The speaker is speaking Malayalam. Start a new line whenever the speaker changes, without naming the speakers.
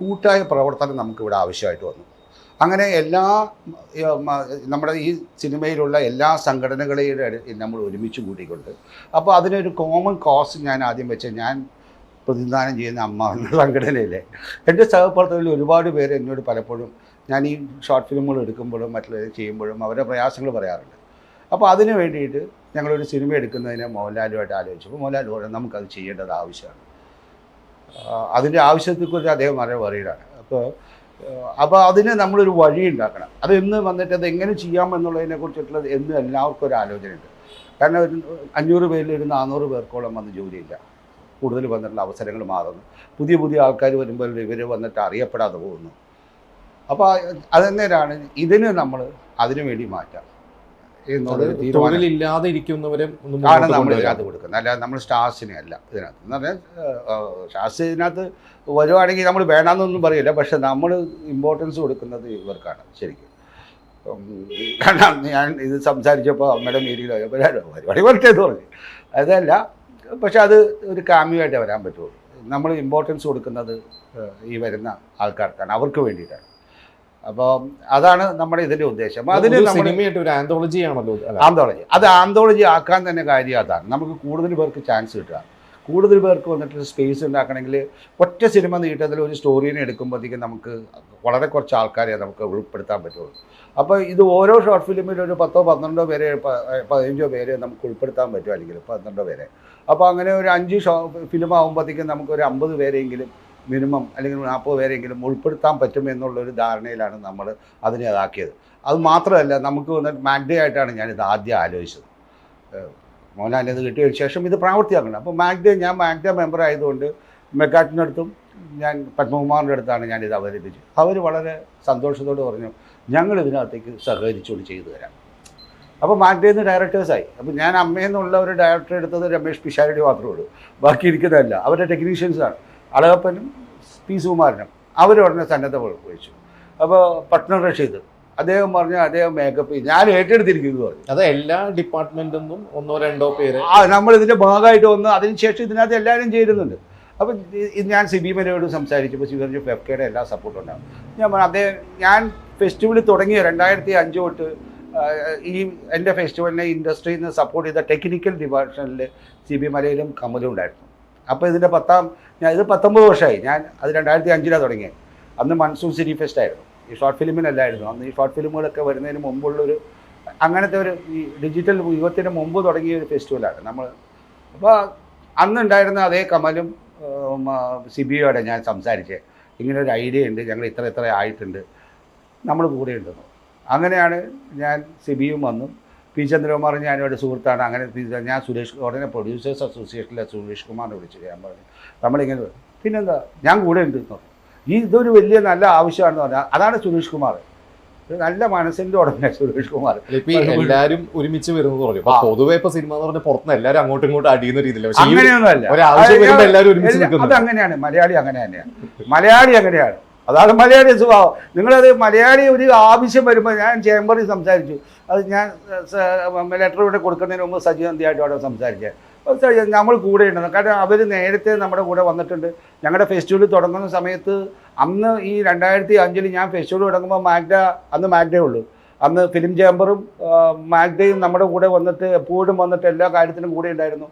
കൂട്ടായ പ്രവർത്തനം നമുക്കിവിടെ ആവശ്യമായിട്ട് വന്നു. അങ്ങനെ എല്ലാ നമ്മുടെ ഈ സിനിമയിലുള്ള എല്ലാ സംഘടനകളെയും നമ്മൾ ഒരുമിച്ച് കൂട്ടിക്കൊണ്ട് അപ്പോൾ അതിനൊരു കോമൺ കോസ് ഞാൻ ആദ്യം വെച്ച ഞാൻ പ്രതിനിധാനം ചെയ്യുന്ന അമ്മ എന്ന സംഘടനയിലെ എന്റെ സഹപ്രവർത്തകരിൽ ഒരുപാട് പേര് എന്നോട് പലപ്പോഴും ഞാൻ ഈ ഷോർട്ട് ഫിലിമുകൾ എടുക്കുമ്പോഴും മറ്റുള്ള ചെയ്യുമ്പോഴും അവരുടെ പ്രയാസങ്ങൾ പറയാറുണ്ട്. അപ്പോൾ അതിന് വേണ്ടിയിട്ട് ഞങ്ങളൊരു സിനിമ എടുക്കുന്നതിന് മോഹൻലാലുമായിട്ട് ആലോചിച്ചപ്പോൾ മോഹൻലാൽ പറഞ്ഞു നമുക്കത് ചെയ്യേണ്ടത് ആവശ്യമാണ്. അതിന്റെ ആവശ്യത്തെക്കുറിച്ച് അദ്ദേഹം വളരെ വറീഡാണ് അപ്പോൾ അപ്പോൾ അതിന് നമ്മളൊരു വഴി ഉണ്ടാക്കണം. അത് എന്ന് വന്നിട്ട് അത് എങ്ങനെ ചെയ്യാം എന്നുള്ളതിനെ കുറിച്ചിട്ടുള്ള എന്ന് എല്ലാവർക്കും ഒരു ആലോചനയുണ്ട്. കാരണം ഒരു അഞ്ഞൂറ് പേരിൽ ഒരു നാനൂറ് പേർക്കോളം വന്ന് ജോലിയില്ല. കൂടുതൽ വന്നിട്ടുള്ള അവസരങ്ങൾ മാറുന്നു. പുതിയ പുതിയ ആൾക്കാർ വരുമ്പോൾ ഇവർ വന്നിട്ട് അറിയപ്പെടാതെ പോകുന്നു. അപ്പോൾ അതെന്നേരാണ് ഇതിന് നമ്മൾ അതിനു വേണ്ടി മാറ്റാം.
തൊഴിലില്ലാതെ ഇരിക്കുന്നവരെ
ആണ് നമ്മൾ. ഇതിനകത്ത് കൊടുക്കുന്നത്. അല്ലാതെ നമ്മൾ സ്റ്റാർസിനെ അല്ല ഇതിനകത്ത്. എന്ന് പറഞ്ഞാൽ സ്റ്റാഫ്സ് ഇതിനകത്ത് വരുവാണെങ്കിൽ നമ്മൾ വേണമെന്നൊന്നും പറയില്ല. പക്ഷെ നമ്മൾ ഇമ്പോർട്ടൻസ് കൊടുക്കുന്നത് ഇവർക്കാണ് ശരിക്കും. കാരണം ഞാൻ ഇത് സംസാരിച്ചപ്പോൾ അമ്മയുടെ മീറ്റിംഗിൽ പരിപാടി വരട്ടെ എന്ന് പറഞ്ഞു. അതല്ല പക്ഷെ അത് ഒരു കാമ്യമായിട്ടേ വരാൻ പറ്റുള്ളൂ. നമ്മൾ ഇമ്പോർട്ടൻസ് കൊടുക്കുന്നത് ഈ വരുന്ന ആൾക്കാർക്കാണ്. അവർക്ക് വേണ്ടിയിട്ടാണ്. അപ്പോൾ അതാണ് നമ്മുടെ ഇതിന്റെ ഉദ്ദേശം. അതിന്
സിനിമയായിട്ട് ഒരു ആന്തോളജി ആണല്ലോ
ആന്തോളജി അത് ആന്തോളജി ആക്കാൻ തന്നെ കാര്യം അതാണ്. നമുക്ക് കൂടുതൽ പേർക്ക് ചാൻസ് കിട്ടുക. കൂടുതൽ പേർക്ക് വന്നിട്ട് സ്പേസ് ഉണ്ടാക്കണമെങ്കിൽ ഒറ്റ സിനിമ നീട്ടത്തിൽ ഒരു സ്റ്റോറീനെ എടുക്കുമ്പോഴത്തേക്കും നമുക്ക് വളരെ കുറച്ച് ആൾക്കാരെ നമുക്ക് ഉൾപ്പെടുത്താൻ പറ്റുള്ളൂ. അപ്പോൾ ഇത് ഓരോ ഷോർട്ട് ഫിലിമിലും ഒരു പത്തോ പന്ത്രണ്ടോ പേരെ പതിനഞ്ചോ പേരെ നമുക്ക് ഉൾപ്പെടുത്താൻ പറ്റും അല്ലെങ്കിൽ പന്ത്രണ്ടോ പേരെ. അപ്പോൾ അങ്ങനെ ഒരു അഞ്ച് ഷോ ഫിലിം ആകുമ്പോഴത്തേക്കും നമുക്ക് ഒരു അമ്പത് പേരെങ്കിലും മിനിമം അല്ലെങ്കിൽ നാൽപ്പത് പേരെങ്കിലും ഉൾപ്പെടുത്താൻ പറ്റും എന്നുള്ളൊരു ധാരണയിലാണ് നമ്മൾ അതിനെ അതാക്കിയത്. അത് മാത്രമല്ല നമുക്ക് വന്നിട്ട് മാഗ്ഡേ ആയിട്ടാണ് ഞാനിത് ആദ്യം ആലോചിച്ചത്. മോഹൻലാലിന് ഇത് കിട്ടിയ ശേഷം ഇത് പ്രാവർത്തിയാക്കണം അപ്പോൾ മാഗ്ഡേ ഞാൻ മാഗ്ഡേ മെമ്പർ ആയതുകൊണ്ട് മെക്കാട്ടിന്റെ അടുത്തും ഞാൻ പത്മകുമാറിന്റെ അടുത്താണ് ഞാനിത് അവതരിപ്പിച്ചത്. അവർ വളരെ സന്തോഷത്തോട് പറഞ്ഞു ഞങ്ങൾ ഇതിനകത്തേക്ക് സഹകരിച്ചുകൊണ്ട് ചെയ്തു തരാം. അപ്പോൾ മാഗ്ഡേന്ന് ഡയറക്ടേഴ്സായി അപ്പോൾ ഞാൻ അമ്മയെന്നുള്ള ഒരു ഡയറക്ടർ എടുത്തത് രമേഷ് പിഷാരടി മാത്രമേ ഉള്ളൂ. ബാക്കി ഇരിക്കുന്നതല്ല. അവരുടെ ടെക്നീഷ്യൻസാണ് അളകപ്പനും പി സുകുമാരനും അവർ ഉടനെ സന്നദ്ധ വിളിച്ചു അപ്പോൾ പട്ന റഷീദ് അദ്ദേഹം പറഞ്ഞു അദ്ദേഹം മേക്കപ്പ് ഞാൻ ഏറ്റെടുത്തിരിക്കുന്നു പറഞ്ഞു.
അത് എല്ലാ ഡിപ്പാർട്ട്മെന്റിൽ നിന്നും ഒന്നോ രണ്ടോ പേര്.
ആ നമ്മൾ ഇതിന്റെ ഭാഗമായിട്ട് വന്ന് അതിനുശേഷം ഇതിനകത്ത് എല്ലാവരും ചേരുന്നുണ്ട്. അപ്പം ഇത് ഞാൻ സിബി മലയോട് സംസാരിച്ചപ്പോൾ സിബി പറഞ്ഞു ഫെഫ്കയുടെ എല്ലാ സപ്പോർട്ടും ഉണ്ടാകും ഞാൻ പറഞ്ഞു അദ്ദേഹം ഞാൻ ഫെസ്റ്റിവൽ തുടങ്ങിയ രണ്ടായിരത്തി അഞ്ച് തൊട്ട് ഈ എന്റെ ഫെസ്റ്റിവലിനെ ഇൻഡസ്ട്രിയിൽ നിന്ന് സപ്പോർട്ട് ചെയ്ത ടെക്നിക്കൽ ഡിപ്പാർട്ട്മെന്റിൽ സി ബി മലയിലും കമലും ഉണ്ടായിരുന്നു. അപ്പോൾ ഇതിന്റെ പത്താം ഞാൻ ഇത് പത്തൊമ്പത് വർഷമായി. ഞാൻ അത് രണ്ടായിരത്തി അഞ്ചിലാണ് തുടങ്ങിയത് അന്ന് മൺസൂൺ സിനി ഫെസ്റ്റ് ആയിരുന്നു. ഈ ഷോർട്ട് ഫിലിമിനല്ലായിരുന്നു. അന്ന് ഈ ഷോർട്ട് ഫിലിമുകളൊക്കെ വരുന്നതിന് മുമ്പുള്ളൊരു അങ്ങനത്തെ ഒരു ഈ ഡിജിറ്റൽ യുഗത്തിന് മുമ്പ് തുടങ്ങിയ ഒരു ഫെസ്റ്റിവലാണ് നമ്മൾ. അപ്പോൾ അന്നുണ്ടായിരുന്ന അതേ കമലും സിബിയോടെ ഞാൻ സംസാരിച്ചത് ഇങ്ങനെ ഒരു ഐഡിയ ഉണ്ട് ഞങ്ങൾ ഇത്ര ഇത്ര ആയിട്ടുണ്ട് നമ്മൾ കൂടെ ഉണ്ടെന്നു. അങ്ങനെയാണ് ഞാൻ സിബിയും വന്നു. പി ചന്ദ്രകുമാർ ഞാനോട് സുഹൃത്താണ്. അങ്ങനെ ഞാൻ സുരേഷ് ഉടനെ പ്രൊഡ്യൂസേഴ്സ് അസോസിയേഷനിലെ സുരേഷ് കുമാറിനെ വിളിച്ചു ഞാൻ പറഞ്ഞു. നമ്മളിങ്ങനെ പിന്നെന്താ? ഞാൻ കൂടെ ഉണ്ട് ഈ ഇതൊരു വലിയ നല്ല ആവശ്യമാണെന്ന് പറഞ്ഞാൽ അതാണ് സുരേഷ് കുമാർ. ഒരു നല്ല മനസ്സിന്റെ ഉടനെ സുരേഷ് കുമാർ.
എല്ലാവരും എല്ലാരും ഒരുമിച്ച് വരുന്നത്
പറഞ്ഞു.
പൊതുവെ ഇപ്പൊ സിനിമ എന്ന് പറഞ്ഞാൽ പുറത്തുനിന്ന് എല്ലാരും അങ്ങോട്ടും ഇങ്ങോട്ടും അടിയുന്ന രീതിയിലല്ല എല്ലാവരും
എല്ലാ- അത് അങ്ങനെയാണ് മലയാളി അങ്ങനെ തന്നെയാണ് മലയാളി അങ്ങനെയാണ്. അതാണ് മലയാളി സ്വഭാവം. നിങ്ങളത് മലയാളി ഒരു ആവശ്യം വരുമ്പോൾ ഞാൻ ചേംബറിൽ സംസാരിച്ചു. അത് ഞാൻ ലെറ്റർ ഇവിടെ കൊടുക്കുന്നതിന് മുമ്പ് സജീവന്തിയായിട്ട് അവിടെ സംസാരിച്ചത് നമ്മൾ കൂടെ ഉണ്ടെന്ന്. കാരണം അവർ നേരത്തെ നമ്മുടെ കൂടെ വന്നിട്ടുണ്ട്. ഞങ്ങളുടെ ഫെസ്റ്റിവൽ തുടങ്ങുന്ന സമയത്ത് അന്ന് ഈ രണ്ടായിരത്തി അഞ്ചിൽ ഞാൻ ഫെസ്റ്റിവൽ തുടങ്ങുമ്പോൾ മാഗ്ഡ അന്ന് മാഗ്ഡേ ഉള്ളൂ. അന്ന് ഫിലിം ചേംബറും മാഗ്ഡയും നമ്മുടെ കൂടെ വന്നിട്ട് എപ്പോഴും വന്നിട്ട് എല്ലാ കാര്യത്തിനും കൂടെ ഉണ്ടായിരുന്നു.